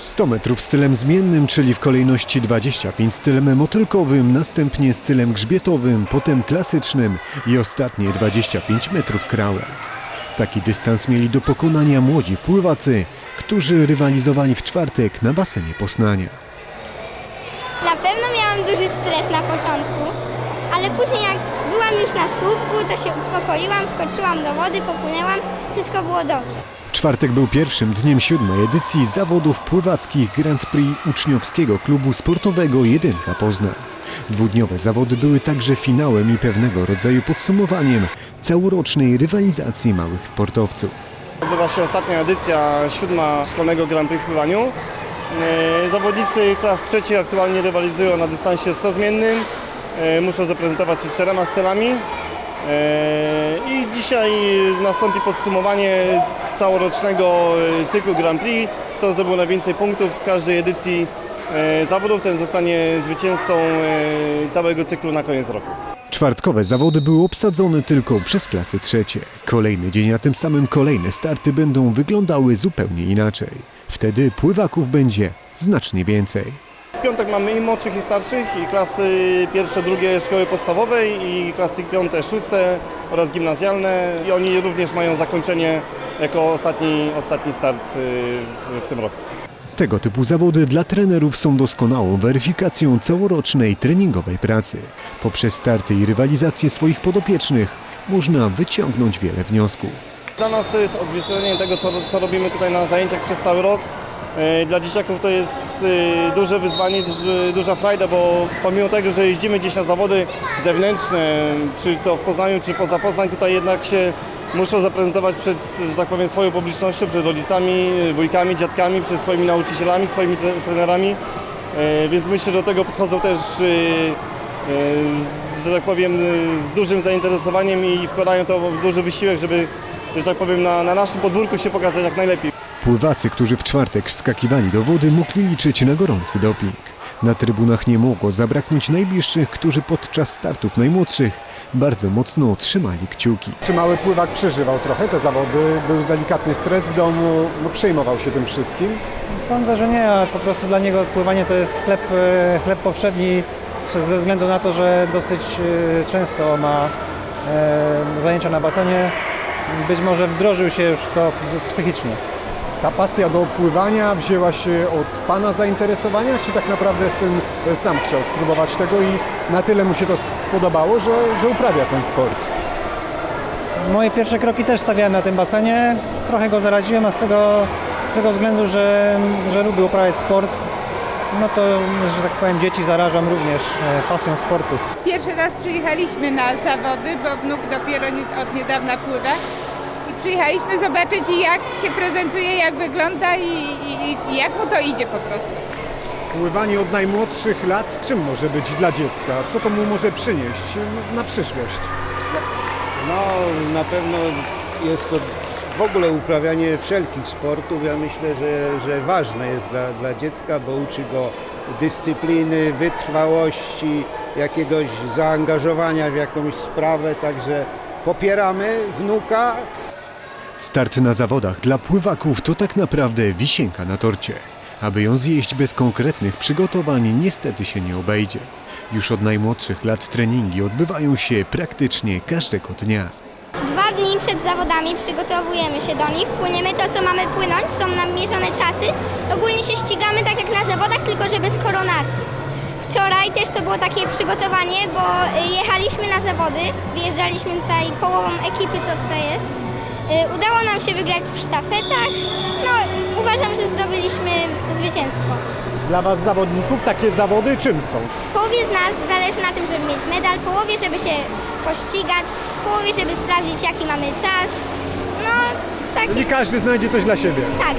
100 metrów stylem zmiennym, czyli w kolejności 25 stylem motylkowym, następnie stylem grzbietowym, potem klasycznym i ostatnie 25 metrów krałem. Taki dystans mieli do pokonania młodzi pływacy, którzy rywalizowali w czwartek na basenie Poznania. Na pewno miałam duży stres na początku, ale później jak byłam już na słupku, to się uspokoiłam, skoczyłam do wody, popłynęłam, wszystko było dobrze. Czwartek był pierwszym dniem siódmej edycji zawodów pływackich Grand Prix uczniowskiego klubu sportowego Jedynka Poznań. Dwudniowe zawody były także finałem i pewnego rodzaju podsumowaniem całorocznej rywalizacji małych sportowców. Odbywa się ostatnia edycja siódma szkolnego Grand Prix w pływaniu. E, Zawodnicy klas trzeciej aktualnie rywalizują na dystansie 100 zmiennym. E, Muszą zaprezentować się czterema stylami. E, I dzisiaj nastąpi podsumowanie całorocznego e, cyklu Grand Prix. Kto zdobył najwięcej punktów w każdej edycji zawodów, ten zostanie zwycięzcą całego cyklu na koniec roku. Czwartkowe zawody były obsadzone tylko przez klasy trzecie. Kolejny dzień, a tym samym kolejne starty będą wyglądały zupełnie inaczej. Wtedy pływaków będzie znacznie więcej. W piątek mamy i młodszych i starszych, i klasy pierwsze, drugie szkoły podstawowej, i klasy piąte, szóste oraz gimnazjalne. I oni również mają zakończenie jako ostatni, ostatni start y, w, tym roku. Tego typu zawody dla trenerów są doskonałą weryfikacją całorocznej treningowej pracy. Poprzez starty i rywalizację swoich podopiecznych można wyciągnąć wiele wniosków. Dla nas to jest odzwierciedlenie tego, co, co robimy tutaj na zajęciach przez cały rok. Y, Dla dzieciaków to jest y, duże wyzwanie, duża frajda, bo pomimo tego, że jeździmy gdzieś na zawody zewnętrzne, czy to w Poznaniu, czy poza Poznań, tutaj jednak się muszą zaprezentować przed, że tak powiem, swoją publicznością, przed rodzicami, y, wujkami, dziadkami, przed swoimi nauczycielami, swoimi tre, trenerami. Y, Więc myślę, że do tego podchodzą też, z, że tak powiem, z dużym zainteresowaniem i wkładają to w duży wysiłek, żeby, że tak powiem, na, na naszym podwórku się pokazać jak najlepiej. Pływacy, którzy w czwartek wskakiwali do wody, mogli liczyć na gorący doping. Na trybunach nie mogło zabraknąć najbliższych, którzy podczas startów najmłodszych bardzo mocno trzymali kciuki. Czy mały pływak przeżywał trochę te zawody? Był delikatny stres w domu, no przejmował się tym wszystkim. Sądzę, że nie, a po prostu dla niego pływanie to jest chleb, e, chleb powszedni ze względu na to, że dosyć e, często ma e, zajęcia na basenie. Być może wdrożył się już w to psychicznie. Ta pasja do pływania wzięła się od Pana zainteresowania, czy tak naprawdę syn sam chciał spróbować tego i na tyle mu się to spodobało, że, że uprawia ten sport? Moje pierwsze kroki też stawiałem na tym basenie. Trochę go zaraziłem, a z tego, z tego względu, że, że lubię uprawiać sport, no to, że tak powiem, dzieci zarażam również e, pasją sportu. Pierwszy raz przyjechaliśmy na zawody, bo wnuk dopiero od niedawna pływa. I przyjechaliśmy zobaczyć jak się prezentuje, jak wygląda i, i, i jak mu to idzie po prostu. Pływanie od najmłodszych lat czym może być dla dziecka? Co to mu może przynieść na przyszłość? No, na pewno jest to w ogóle uprawianie wszelkich sportów. Ja myślę, że, że ważne jest dla, dla dziecka, bo uczy go dyscypliny, wytrwałości, jakiegoś zaangażowania w jakąś sprawę. Także popieramy wnuka, Start na zawodach dla pływaków to tak naprawdę wisienka na torcie. Aby ją zjeść bez konkretnych przygotowań niestety się nie obejdzie. Już od najmłodszych lat treningi odbywają się praktycznie każdego dnia. Dwa dni przed zawodami przygotowujemy się do nich, płyniemy to, co mamy płynąć, są nam mierzone czasy. Ogólnie się ścigamy tak jak na zawodach, tylko że bez koronacji. Wczoraj też to było takie przygotowanie, bo jechaliśmy na zawody, wyjeżdżaliśmy tutaj połową ekipy, co tutaj jest. Y, Udało nam się wygrać w sztafetach. No, uważam, że zdobyliśmy zwycięstwo. Dla Was zawodników takie zawody czym są? Połowie z nas zależy na tym, żeby mieć medal, połowie, żeby się pościgać, połowie, żeby sprawdzić, jaki mamy czas. No, tak, Czyli każdy znajdzie coś dla siebie. tak.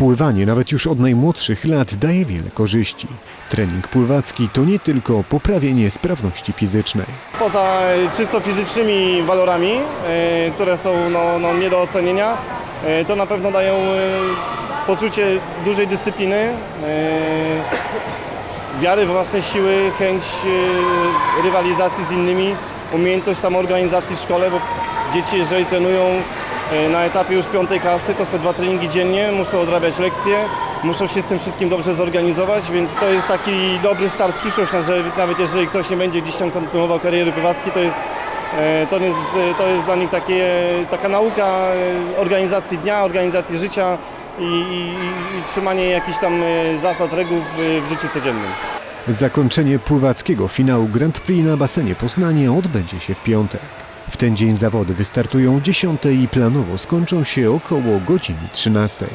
Pływanie nawet już od najmłodszych lat daje wiele korzyści. Trening pływacki to nie tylko poprawienie sprawności fizycznej. Poza e, czysto fizycznymi walorami, e, które są no, no, nie do ocenienia, e, to na pewno dają poczucie dużej dyscypliny, wiary we własne siły, chęć rywalizacji z innymi, umiejętność samoorganizacji w szkole, bo dzieci jeżeli trenują na etapie już piątej klasy. To są dwa treningi dziennie, muszą odrabiać lekcje, muszą się z tym wszystkim dobrze zorganizować, więc to jest taki dobry start w przyszłość, że nawet jeżeli ktoś nie będzie gdzieś tam kontynuował kariery pływackiej, to jest E, To jest, to jest dla nich takie, taka nauka e, organizacji dnia, organizacji życia i, i, i trzymanie jakichś tam e, zasad, reguł w, w życiu codziennym. Zakończenie pływackiego finału Grand Prix na basenie Poznanie odbędzie się w piątek. W ten dzień zawody wystartują 10 i planowo skończą się około godziny 13.